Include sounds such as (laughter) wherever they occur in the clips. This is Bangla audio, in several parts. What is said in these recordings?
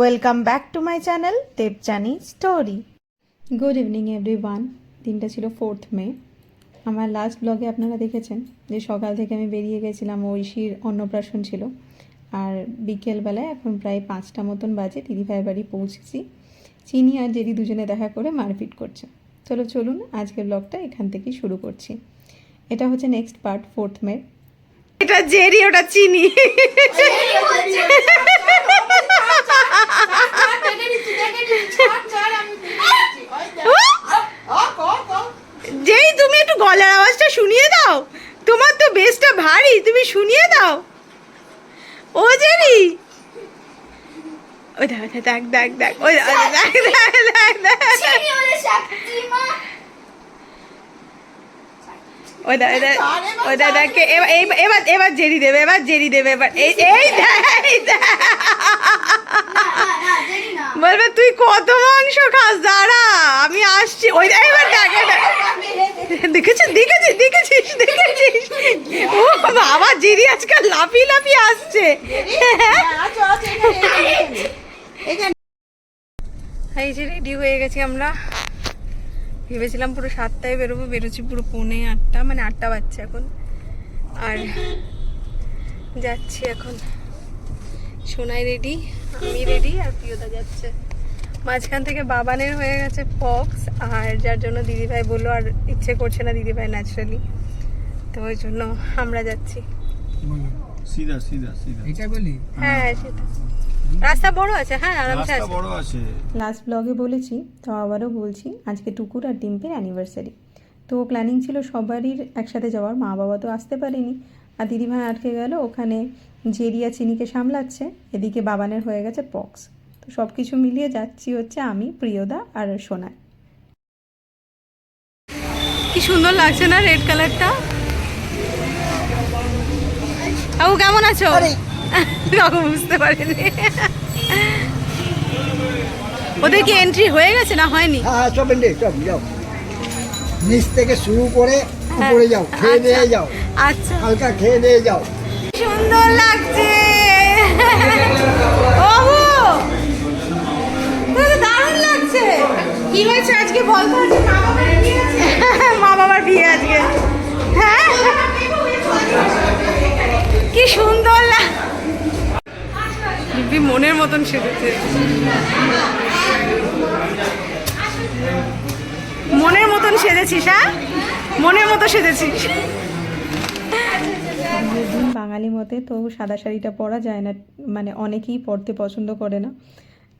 Welcome back to my channel Debjani story good evening everyone দিনটা ছিল ফোর্থ মে আমার লাস্ট ব্লগে আপনারা দেখেছেন যে সকাল থেকে আমি বেরিয়ে গেছিলাম ঐশীর অন্নপ্রাশন ছিল। আর বিকেলবেলায় এখন প্রায় পাঁচটা মতন বাজে দিদিভাইয়ের বাড়ি পৌঁছেছি। চিনি আর জেরি দুজনে দেখা করে মারপিট করছে। চলো চলুন আজকের ব্লগটা এখান থেকেই শুরু করছি। এটা হচ্ছে নেক্সট পার্ট ফোর্থ মে এটা জেরি ওটা চিনি। ও জেরি ওই দেখ দেখ দেখ দেখ ওই দেখ দেখ দেখ দেখ দেখ ওই দেখ দেখ ওই দেখ দেখ এবার এবার- জেরি দেবে এবার জেরি দেবে এবার এই এই। বলবে তুই কত মাংস খাস দাঁড়া আমি আসছি ওই দেখ, এবার দেখ এবার। দেখেছিস? দেখেছিস? দেখেছিস? দেখেছিস? ও বাবা, জেরি আজকাল লাফিয়ে লাফিয়ে আসছে। এই যে রেডি হয়ে গেছি আমরা। ভেবেছিলাম পুরো সাতটায় বেরোবো, বেরোচ্ছি পুরো পৌনে আটটা মানে আটটা বাজছে এখন। আর যাচ্ছি এখন। সোনাই রেডি আমি রেডি আর প্রিয়দা যাচ্ছে। মাঝখান থেকে বাবানের হয়ে গেছে পক্স আর যার জন্য দিদিভাই বলল আর ইচ্ছে করছে না দিদিভাই ন্যাচারালি তো ওই জন্য আমরা যাচ্ছি। সিধা সিধা সিধা। এটা বলি? হ্যাঁ সেটা। রাস্তা বড় আছে হ্যাঁ আরামসে আছে। বড় আছে। লাস্ট ব্লগে বলেছি তো আবারও বলছি আজকে টুকুর আর ডিম্পের অ্যানিভার্সারি তো প্ল্যানিং ছিল সবারই একসাথে যাওয়ার মা বাবা তো আসতে পারেনি। আর দিদিভাই আটকে গেল ওখানে জেরিয়া চিনিকে সামলাচ্ছে এদিকে বাবানের হয়ে গেছে পক্স তো সব কিছু মিলিয়ে যাচ্ছি হচ্ছে আমি প্রিয়দা আর সোনায় কি সুন্দর লাগছে না রেড কালারটা কাকু কেমন আছো? কাকু বুঝতে পারিনি। ওদের কি এন্ট্রি হয়ে গেছে না হয়নি? হ্যাঁ সব সব যাও। নিচ থেকে শুরু করে উপরে যাও খেয়ে দিয়ে যাও। আচ্ছা। হালকা খেয়ে দিয়ে যাও। সুন্দর লাগছে। (laughs) কি হয়েছে আজকে? বলতো (laughs) মা বাবার বিয়ে আজকে। হ্যাঁ? কি সুন্দর দিব্যি মনের মতন সেজেছে। মনের মতন সেজেছিস হ্যাঁ? মনের মতো সেজেছিস। বাঙালি মতে তো সাদা শাড়িটা পরা যায় না মানে অনেকেই পরতে পছন্দ করে না।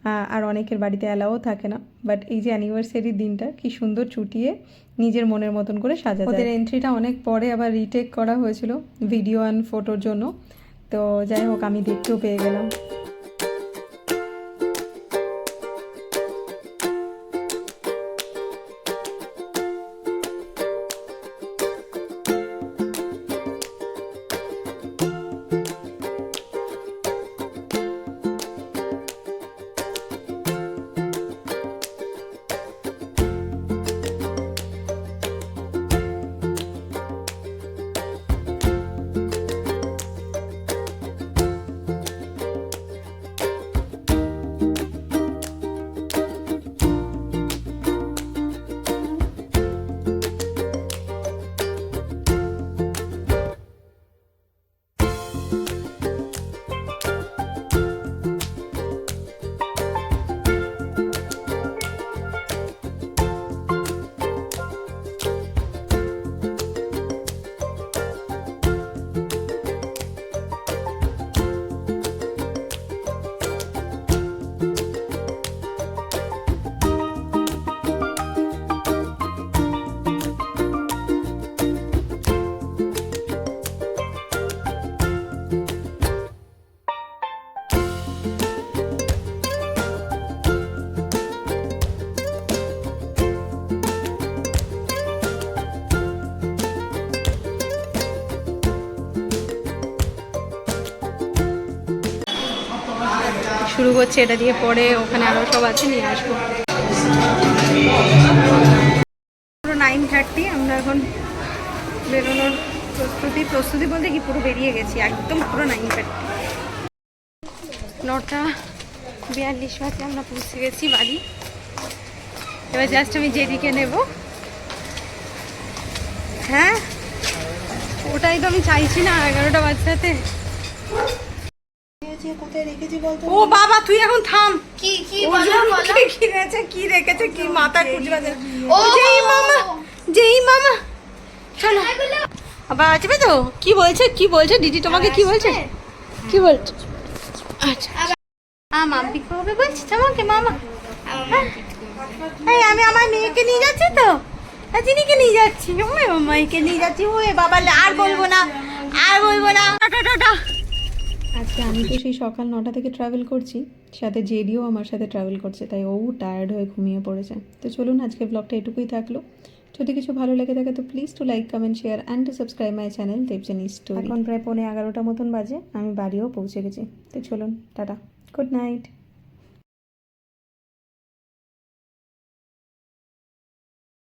আর অনেকের বাড়িতে অ্যালাও থাকে না। বাট এই যে অ্যানিভার্সারির দিনটা, কি সুন্দর ছুটিয়ে নিজের মনের মতন করে সাজা ওদের এন্ট্রিটা অনেক পরে আবার রিটেক করা হয়েছিল ভিডিও অ্যান্ড ফটোর জন্য। তো যাই হোক, আমি দেখতেও পেয়ে গেলাম। শুরু করছে এটা দিয়ে পরে ওখানে আরও সব আছে, নিয়ে আসব। পুরো নাইন থার্টি আমরা এখন বেরোনোর প্রস্তুতি প্রস্তুতি বলতে কি, পুরো বেরিয়ে গেছি, একদম পুরো নাইন থার্টি নটা বিয়াল্লিশ বাজে আমরা পৌঁছে গেছি বাড়ি। এবার জাস্ট আমি যেদিকে নেব। হ্যাঁ? ওটাই তো আমি চাইছি না, এগারোটা বাচ্চাতে কোথায় রেখেছি বলতো? ও বাবা তুই এখন থাম। কি কি ও বলো বলো। কি কিনেছে কি রেখেছে কি মাথা খুঁজবে ও যেই মামা যেই মামা। চলো আবার আসবে তো? কি বলছে কি বলছে? দিদি তোমাকে কি বলছে? কি বলছে? আচ্ছা আ মাম্পি কবে বলছি তোমাকে মামা? হ্যাঁ? এই আমি আমার মেয়েকে নিয়ে যাচ্ছি তো? চিনিকে নিয়ে যাচ্ছি। ওই মামাইকে নিয়ে যাচ্ছি। ওই বাবা আর বলব না আর বলব না। Tata tata. আমি তো সেই সকাল নটা থেকে ট্রাভেল করছি সাথে জেডিও আমার সাথে ট্রাভেল করছে তাই ও টায়ার্ড হয়ে ঘুমিয়ে পড়েছে। তো চলুন আজকে ব্লগটা এটুকুই থাকল। যদি কিছু ভালো লেগে থাকে তো please to like comment share and to subscribe my channel Debjani story এখন প্রায় পৌনে এগারোটা মতন বাজে আমি বাড়িও পৌঁছে গেছি। তো চলুন টাটা গুড নাইট